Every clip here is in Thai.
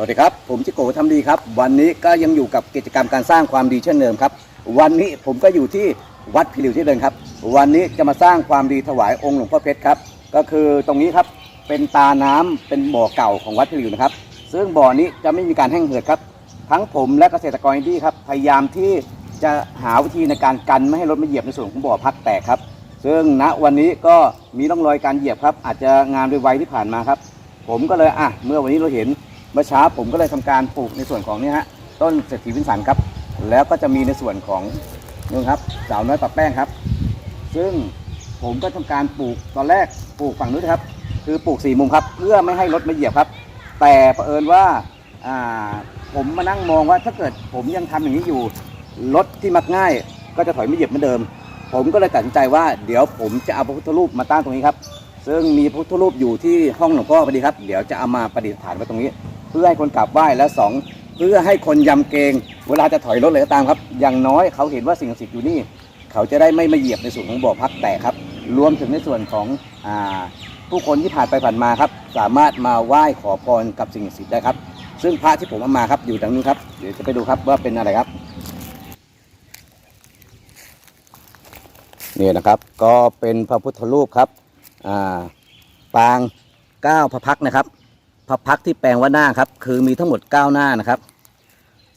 สวัสดีครับ ผมจิโกทำดีครับ วันนี้ก็ยังอยู่กับกิจกรรมการสร้างความดีเช่นเดิมครับ วันนี้ผมก็อยู่ที่วัดพิริวที่เดิมครับ วันนี้จะมาสร้างความดีถวายองค์หลวงพ่อเพชรครับ ก็คือตรงนี้ครับเป็นตาน้ำเป็นบ่อเก่าของวัดพิริวนะครับ ซึ่งบ่อนี้จะไม่มีการแห้งเหือดครับ ทั้งผมและเกษตรกรอินดี้ครับพยายามที่จะหาวิธีในการกันไม่ให้รถมาเหยียบในส่วนของบ่อพักแตกครับ ซึ่งณวันนี้ก็มีร่องรอยการเหยียบครับ อาจจะงานโดยวัยที่ผ่านมาครับ ผมก็เลยอะเมื่อวันนี้เราเห็น เมื่อเช้าผมก็เลยทำการปลูกในส่วนของนี่ฮะต้นเศรษฐีวินสันครับ แล้วก็จะมีในส่วนของนี่ครับสาวน้อยปะแป้งครับ ซึ่งผมก็ทำการปลูกตอนแรกปลูกฝั่งนู้นครับ คือปลูกสี่มุมครับ เพื่อไม่ให้รถมาเหยียบครับ แต่เผอิญว่าอ่าผมมานั่งมองว่าถ้าเกิดผมยังทำอย่างนี้อยู่รถที่มักง่าย ก็จะถอยไม่เหยียบเหมือนเดิม ผมก็เลยตัดสินใจว่าเดี๋ยวผมจะเอาพระพุทธรูปมาตั้งตรงนี้ครับ ซึ่งมีพระพุทธรูปอยู่ที่ห้องหลวงพ่อพอดีครับ เดี๋ยวจะเอามาประดิษฐานไว้ตรงนี้ เพื่อให้คนกราบไหว้และสองเพื่อให้คนยำเกรงเวลาจะถอยรถเลยก็ตามครับ อย่างน้อยเขาเห็นว่าสิ่งศักดิ์สิทธิ์อยู่นี่ เขาจะได้ไม่มาเหยียบในส่วนของบ่อพักแตกครับ รวมถึงในส่วนของอ่าผู้คนที่ผ่านไปผ่านมาครับ สามารถมาไหว้ขอพรกับสิ่งศักดิ์สิทธิ์ได้ครับ ซึ่งพระที่ผมเอามาครับอยู่ทางนู้นครับเดี๋ยวจะไปดูครับว่าเป็นอะไรครับ นี่นะครับก็เป็นพระพุทธรูปครับอ่าปางเก้าพระพักตร์นะครับ พระพักที่แปลงว่าหน้าครับ คือมีทั้งหมดเก้าหน้านะครับ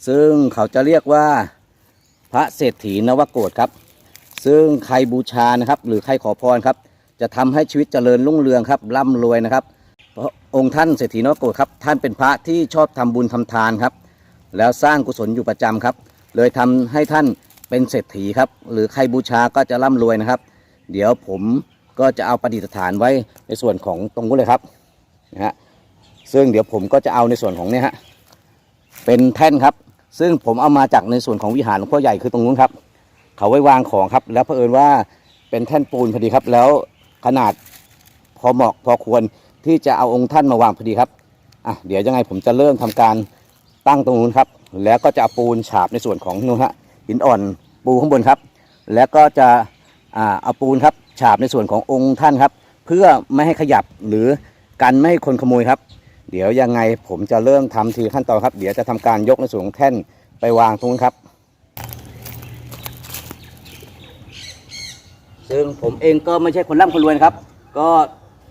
ซึ่งเขาจะเรียกว่าพระเศรษฐีนวโกฏครับ ซึ่งใครบูชานะครับ หรือใครขอพรครับ จะทำให้ชีวิตเจริญรุ่งเรืองครับร่ำรวยนะครับเพราะองค์ท่านเศรษฐีนวโกฏครับ ท่านเป็นพระที่ชอบทำบุญทำทานครับ แล้วสร้างกุศลอยู่ประจำครับ เลยทำให้ท่านเป็นเศรษฐีครับ หรือใครบูชาก็จะร่ำรวยนะครับ เดี๋ยวผมก็จะเอาประดิษฐานไว้ในส่วนของตรงนู้นเลยครับนะฮะ ซึ่งเดี๋ยวผมก็จะเอาในส่วนของเนี่ยฮะเป็นแท่นครับ ซึ่งผมเอามาจากในส่วนของวิหารหลวงพ่อใหญ่คือตรงนู้นครับ เขาไว้วางของครับ แล้วเผอิญว่าเป็นแท่นปูนพอดีครับ แล้วขนาดพอเหมาะพอควรที่จะเอาองค์ท่านมาวางพอดีครับอะเดี๋ยวยังไงผมจะเริ่มทำการตั้งตรงนู้นครับ แล้วก็จะเอาปูนฉาบในส่วนของนู้นฮะหินอ่อนปูข้างบนครับ แล้วก็จะอ่าเอาปูนครับฉาบในส่วนขององค์ท่านครับ เพื่อไม่ให้ขยับหรือกันไม่ให้คนขโมยครับ เดี๋ยวยังไงผมจะเริ่มทำทีขั้นตอนครับ เดี๋ยวจะทำการยกในส่วนของแท่นไปวางตรงนู้นครับ ซึ่งผมเองก็ไม่ใช่คนร่ำคนรวยครับ ก็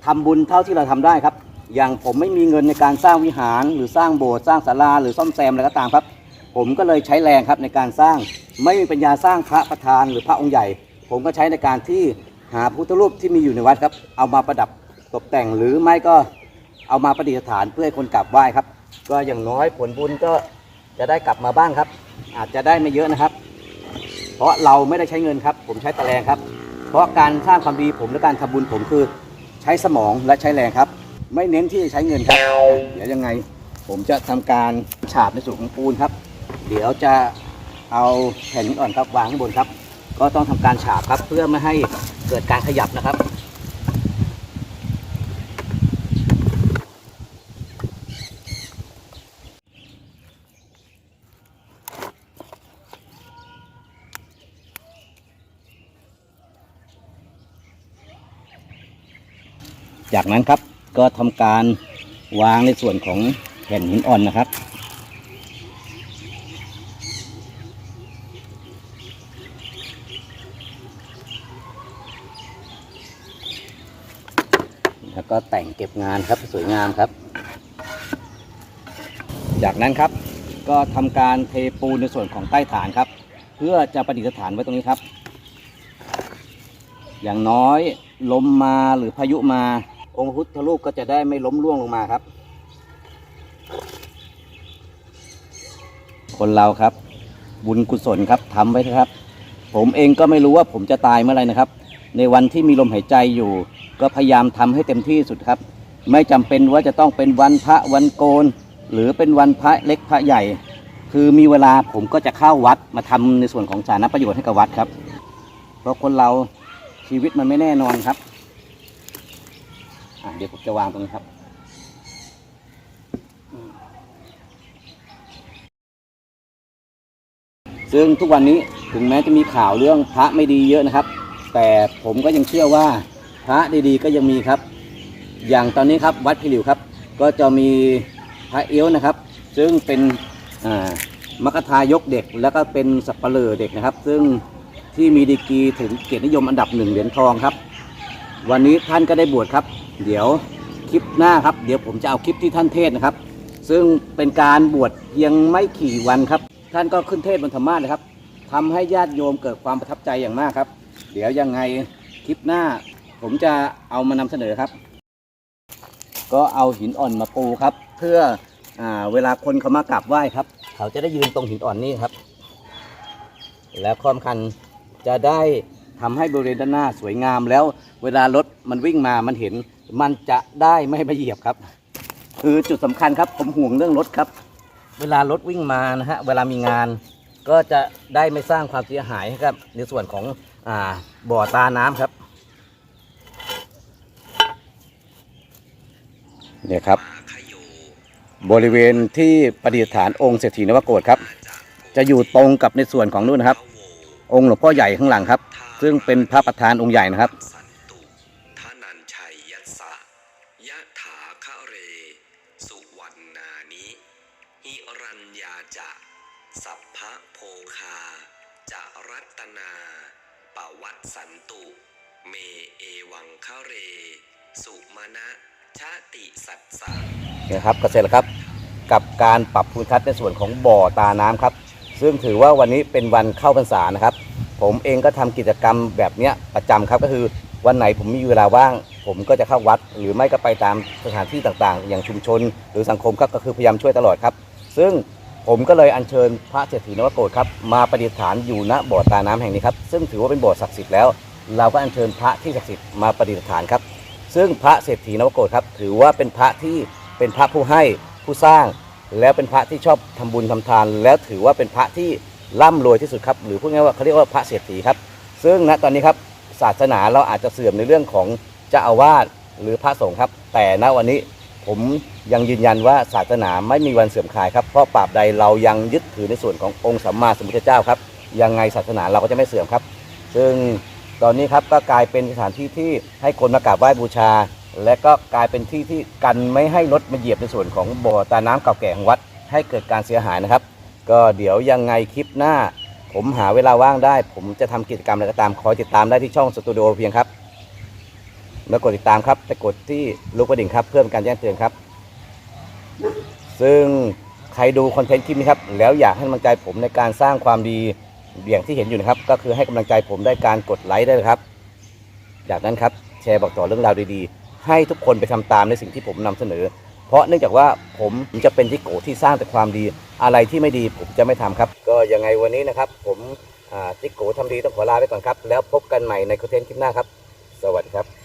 ทำบุญเท่าที่เราทำได้ครับ อย่างผมไม่มีเงินในการสร้างวิหาร หรือสร้างโบสถ์สร้างศาลาหรือซ่อมแซมอะไรก็ตามครับ ผมก็เลยใช้แรงครับในการสร้างไม่มีปัญญาสร้างพระประธานหรือพระองค์ใหญ่ ผมก็ใช้ในการที่หาพุทธรูปที่มีอยู่ในวัดครับ เอามาประดับตกแต่งหรือไม่ก็ เอามาประดิษฐานเพื่อให้คนกราบไหว้ครับ ก็อย่างน้อยผลบุญก็จะได้กลับมาบ้างครับ อาจจะได้ไม่เยอะนะครับ เพราะเราไม่ได้ใช้เงินครับ ผมใช้ต่แรงครับ เพราะการสร้างความดีผมและการทำบุญผมคือใช้สมองและใช้แรงครับ ไม่เน้นที่จะใช้เงินครับ เดี๋ยวยังไงผมจะทำการฉาบในส่วนของปูนครับ เดี๋ยวจะเอาแผ่นหินอ่อนครับวางข้างบนครับ ก็ต้องทำการฉาบครับเพื่อไม่ให้เกิดการขยับนะครับ จากนั้นครับก็ทำการวางในส่วนของแผ่นหินอ่อนนะครับ แล้วก็แต่งเก็บงานครับสวยงามครับ จากนั้นครับก็ทำการเทปูนในส่วนของใต้ฐานครับ เพื่อจะประดิษฐานไว้ตรงนี้ครับ อย่างน้อยลมมาหรือพายุมา องค์พุทธรูปก็จะได้ไม่ล้มร่วงลงมาครับ คนเราครับ บุญกุศลครับทำไว้เถอะครับ ผมเองก็ไม่รู้ว่าผมจะตายเมื่อไหรนะครับ ในวันที่มีลมหายใจอยู่ ก็พยายามทำให้เต็มที่สุดครับ ไม่จำเป็นว่าจะต้องเป็นวันพระวันโกน หรือเป็นวันพระเล็กพระใหญ่ คือมีเวลาผมก็จะเข้าวัดมาทำในส่วนของสาธารณประโยชน์ให้กับวัดครับ เพราะคนเราชีวิตมันไม่แน่นอนครับ เดี๋ยวผมจะวางตรงนี้ครับซึ่งทุกวันนี้ถึงแม้จะมีข่าวเรื่องพระไม่ดีเยอะนะครับ แต่ผมก็ยังเชื่อว่าพระดีๆก็ยังมีครับ อย่างตอนนี้ครับวัดพิริวครับ ก็จะมีพระเอี้ยวนะครับ ซึ่งเป็นอ่ามกทายกเด็กแล้วก็เป็นสับปะเลอเด็กนะครับ ซึ่งที่มีดีกีถึงเกียรตินิยมอันดับหนึ่งเหรียญทองครับ วันนี้ท่านก็ได้บวชครับ เดี๋ยวคลิปหน้าครับ เดี๋ยวผมจะเอาคลิปที่ท่านเทศนะครับ ซึ่งเป็นการบวชเพียงไม่กี่วันครับ ท่านก็ขึ้นเทศบนธรรมาสนะครับทำให้ญาติโยมเกิดความประทับใจอย่างมากครับ เดี๋ยวยังไงคลิปหน้า ผมจะเอามานำเสนอครับ ก็เอาหินอ่อนมาปูครับ เพื่ออเวลาคนเขามากราบไหว้ครับ เขาจะได้ยืนตรงหินอ่อนนี่ครับ แล้วความคันจะได้ทำให้บริเวณด้านหน้าสวยงามแล้วเวลารถมันวิ่งมามันเห็น มันจะได้ไม่มาเหยียบครับ คือจุดสำคัญครับ ผมห่วงเรื่องรถครับ เวลารถวิ่งมานะฮะเวลามีงาน ก็จะได้ไม่สร้างความเสียหายให้ครับ ในส่วนของอ่าบ่อตาน้ำครับเนี่ยครับ บริเวณที่ประดิษฐานองค์เศรษฐีนวโกฏครับ จะอยู่ตรงกับในส่วนของนู่นนะครับ องค์หลวงพ่อใหญ่ข้างหลังครับ ซึ่งเป็นพระประธานองค์ใหญ่นะครับ ตุ เมเอวังคะเร สุมาณะชาติสัตสะนะครับก็เสร็จแล้วครับกับการปรับภูมิทัศน์ในส่วนของบ่อตาน้ำครับ ซึ่งถือว่าวันนี้เป็นวันเข้าพรรษานะครับ ผมเองก็ทำกิจกรรมแบบเนี้ยประจำครับก็คือวันไหนผมมีเวลาว่าง ผมก็จะเข้าวัด หรือไม่ก็ไปตามสถานที่ต่างๆ อย่างชุมชน หรือสังคมครับก็คือพยายามช่วยตลอดครับ ซึ่งผมก็เลยอัญเชิญพระเศรษฐีนวโกฏครับมาประดิษฐานอยู่ณบ่อตาน้ำแห่งนี้ครับซึ่งถือว่าเป็นบ่อศักดิ์สิทธิ์แล้ว เราก็อัญเชิญพระที่ศักดิ์สิทธิ์มาประดิษฐานครับ ซึ่งพระเศรษฐีนวโกฏครับ ถือว่าเป็นพระที่เป็นพระผู้ให้ผู้สร้าง แล้วเป็นพระที่ชอบทำบุญทำทาน แล้วถือว่าเป็นพระที่ร่ำรวยที่สุดครับ หรือพูดง่ายว่าเขาเรียกว่าพระเศรษฐีครับ ซึ่งณตอนนี้ครับศาสนาเราอาจจะเสื่อมในเรื่องของเจ้าอาวาสหรือพระสงฆ์ครับ แต่ณวันนี้ผมยังยืนยันว่าศาสนาไม่มีวันเสื่อมคลายครับ เพราะปราบใดเรายังยึดถือในส่วนขององค์สัมมาสัมพุทธเจ้าครับ ยังไงศาสนาเราก็จะไม่เสื่อมครับ ซึ่ง ตอนนี้ครับก็กลายเป็นสถานที่ที่ให้คนมากราบไหว้บูชา และก็กลายเป็นที่ที่กันไม่ให้รถมาเหยียบในส่วนของบ่อตาน้ำเก่าแก่ของวัด ให้เกิดการเสียหายนะครับ ก็เดี๋ยวยังไงคลิปหน้า ผมหาเวลาว่างได้ ผมจะทำกิจกรรมอะไรก็ตามคอยติดตามได้ที่ช่องสตูดิโอเพียงครับแล้วกดติดตามครับไปกดที่ลูกกระดิ่งครับ เพื่อเป็นการแจ้งเตือนครับ ซึ่งใครดูคอนเทนต์คลิปนี้ครับ แล้วอยากให้กำลังใจผมในการสร้างความดี อย่างที่เห็นอยู่นะครับ ก็คือให้กำลังใจผมได้การกดไลค์ได้เลยครับ จากนั้นครับแชร์บอกต่อเรื่องราวดีๆ ให้ทุกคนไปทำตามในสิ่งที่ผมนำเสนอ เพราะเนื่องจากว่าผมจะเป็นที่โกที่สร้างแต่ความดี อะไรที่ไม่ดีผมจะไม่ทำครับ ก็ยังไงวันนี้นะครับ ผมอ่าจิกโกทำดีต้องขอลาไปก่อนครับ แล้วพบกันใหม่ในคอนเทนต์คลิปหน้าครับ สวัสดีครับ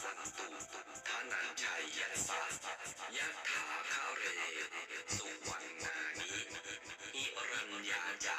สันตุทานันชัยยัสสะยะถาคาเร สุวรรณานิอิรัญญาจา